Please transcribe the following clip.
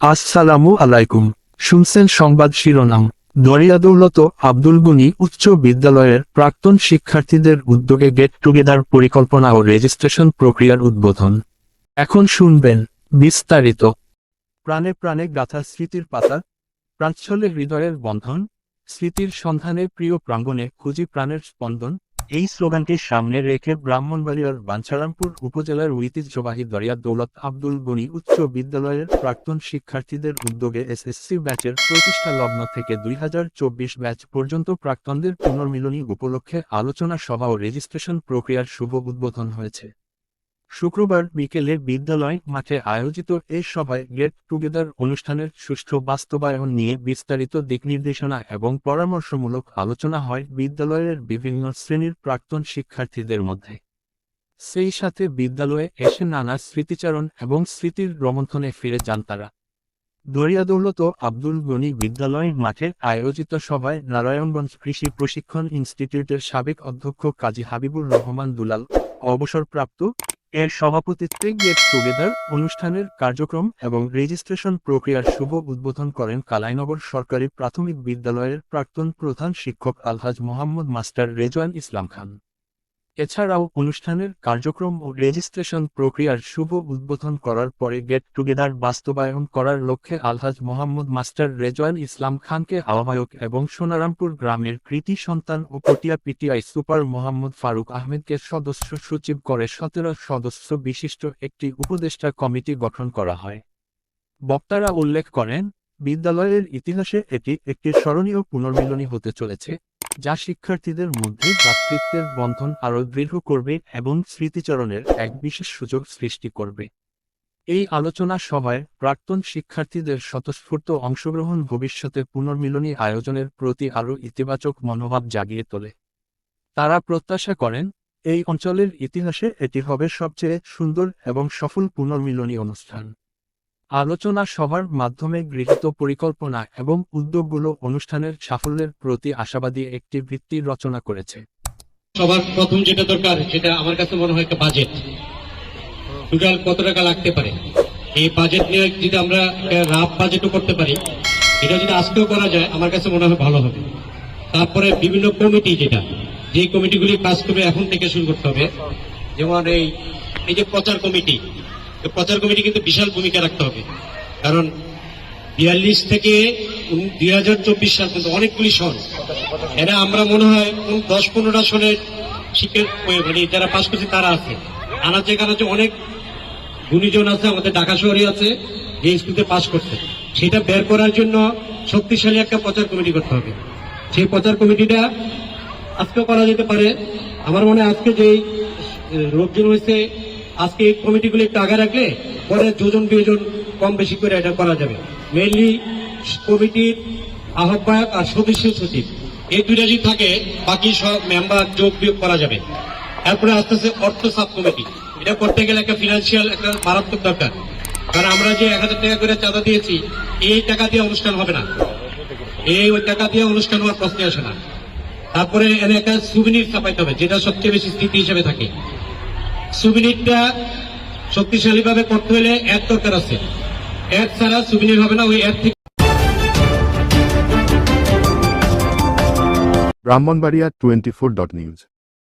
আসসালামু আলাইকুম। শুনছেন সংবাদ শিরোনাম। দরিয়াদৌলত আব্দুল গুনি উচ্চ বিদ্যালয়ের প্রাক্তন শিক্ষার্থীদের উদ্যোগে গেট টুগেদার পরিকল্পনা ও রেজিস্ট্রেশন প্রক্রিয়ার উদ্বোধন। এখন শুনবেন বিস্তারিত। প্রাণে প্রাণে গাথা স্মৃতির পাতা প্রাচ্ছলে হৃদয়ের বন্ধন, স্মৃতির সন্ধানে প্রিয় প্রাঙ্গণে খুঁজি প্রাণের স্পন্দন এই স্লোগানকে সামনে রেখে ব্রাহ্মণবাড়িয়ার বাঞ্ছারামপুর উপজেলার ঐতিহ্যবাহী দরিয়া দৌলত আব্দুল গনি উচ্চ বিদ্যালয়ের প্রাক্তন শিক্ষার্থীদের উদ্যোগে এসএসসি ব্যাচের প্রতিষ্ঠা লগ্ন থেকে দুই হাজার চব্বিশ ব্যাচ পর্যন্ত প্রাক্তনদের পুনর্মিলনী উপলক্ষে আলোচনা সভা ও রেজিস্ট্রেশন প্রক্রিয়ার শুভ উদ্বোধন হয়েছে। শুক্রবার বিকেলে বিদ্যালয় মাঠে আয়োজিত এ সভায় গেট টুগেদার অনুষ্ঠানের সুষ্ঠু বাস্তবায়ন নিয়ে বিস্তারিত দিক নির্দেশনা এবং পরামর্শমূলক আলোচনা হয় বিদ্যালয়ের বিভিন্ন শ্রেণির প্রাক্তন শিক্ষার্থীদের মধ্যে। সেই সাথে বিদ্যালয়ে এসে নানা স্মৃতিচারণ এবং স্মৃতির রমন্থনে ফিরে যান তারা। দরিয়াদৌলত আব্দুল গনি বিদ্যালয় মাঠে আয়োজিত সভায় নারায়ণগঞ্জ কৃষি প্রশিক্ষণ ইনস্টিটিউটের সাবেক অধ্যক্ষ কাজী হাবিবুর রহমান দুলাল, অবসরপ্রাপ্ত এর সভাপতিত্বে গেট টুগেদার অনুষ্ঠানের কার্যক্রম এবং রেজিস্ট্রেশন প্রক্রিয়ার শুভ উদ্বোধন করেন কালাইনগর সরকারি প্রাথমিক বিদ্যালয়ের প্রাক্তন প্রধান শিক্ষক আলহাজ মোহাম্মদ মাস্টার রেজওয়ান ইসলাম খান। এছাড়াও অনুষ্ঠানের কার্যক্রম ও রেজিস্ট্রেশন প্রক্রিয়ার শুভ উদ্বোধন করার পরে গেট টুগেদার বাস্তবায়ন করার লক্ষ্যে আলহাজ মোহাম্মদ মাস্টার রেজওয়ান ইসলাম খানকে আহ্বায়ক এবং সোনারামপুর গ্রামের কৃতি সন্তান ও পটিয়া পিটিআই সুপার মোহাম্মদ ফারুক আহমেদকে সদস্য সচিব করে সতেরো সদস্য বিশিষ্ট একটি উপদেষ্টা কমিটি গঠন করা হয়। বক্তারা উল্লেখ করেন, বিদ্যালয়ের ইতিহাসে এটি একটি স্মরণীয় পুনর্মিলনী হতে চলেছে। যা শিক্ষার্থীদের মধ্যে ভ্রাতৃত্বের বন্ধন আরও দৃঢ় করবে এবং স্মৃতিচরণের এক বিশেষ সুযোগ সৃষ্টি করবে। এই আলোচনা সভায় প্রাক্তন শিক্ষার্থীদের স্বতঃস্ফূর্ত অংশগ্রহণ ভবিষ্যতে পুনর্মিলনী আয়োজনের প্রতি আরও ইতিবাচক মনোভাব জাগিয়ে তোলে। তারা প্রত্যাশা করেন, এই অঞ্চলের ইতিহাসে এটি হবে সবচেয়ে সুন্দর এবং সফল পুনর্মিলনী অনুষ্ঠান। আলোচনা সভার মাধ্যমে গৃহীত পরিকল্পনা এবং উদ্যোগগুলো অনুষ্ঠানের সাফল্যের প্রতি আশাবাদী একটি ভিত্তি রচনা করেছে। সবার প্রথম যেটা দরকার, সেটা আমার কাছে মনে হয় একটা বাজেট টোটাল কত টাকা লাগতে পারে? এই বাজেট নিয়ে যদি আমরা রাফ বাজেটও করতে পারি, এটা যদি আজকেও করা যায়, আমার কাছে মনে হয় ভালো হবে। তারপরে বিভিন্ন কমিটি যেটা যে কমিটিগুলি কাজ করবে এখন থেকে শুরু করতে হবে। যেমন এই এই যে প্রচার কমিটি এই প্রচার কমিটি কিন্তু বিশাল ভূমিকা রাখতে হবে। কারণ বিয়াল্লিশ থেকে দুই হাজার চব্বিশ সাল পর্যন্ত অনেকগুলি সন এরা আমরা মনে হয় দশ পনেরোটা সনের শিক্ষক মানে যারা পাশ করছে তারা আছে। আনাচে কানাচে অনেক গুণীজন আছে, আমাদের ঢাকা শহরে আছে, যে স্কুলতে পাশ করছে। সেটা বের করার জন্য শক্তিশালী একটা প্রচার কমিটি করতে হবে। সেই প্রচার কমিটিটা আজকেও করা যেতে পারে। আমার মনে আজকে যেই রোগজন হয়েছে আজকে এই কমিটিগুলো একটু আগে রাখলে পরে দুজন দুজন কম বেশি করে এটা করা যাবে। মেইনলি কমিটির আহ্বায়ক আর সদস্য সচিব। এই দুইটা যদি থাকে, বাকি সব মেম্বার যোগ বিয়োগ করা যাবে। তারপরে আস্তে আস্তে অর্থ সাব কমিটি এটা করতে গেলে একটা ফিনান্সিয়াল একটা মারাত্মক দরকার। কারণ আমরা যে এক হাজার টাকা করে চাঁদা দিয়েছি, এই টাকা দিয়ে অনুষ্ঠান হবে না। এই ওই টাকা দিয়ে অনুষ্ঠান হওয়ার প্রশ্নে আসে না। তারপরে এনে একটা সুবিনির ছাপাইতে হবে, যেটা সবচেয়ে বেশি স্থিতি হিসেবে থাকে। সুবিনিরটা শক্তিশালী ভাবে করতে হলে এক দরকার আছে। এক ছাড়া সুবিনির হবে না, ওই এক থেকে Brahmanbaria twenty four dot news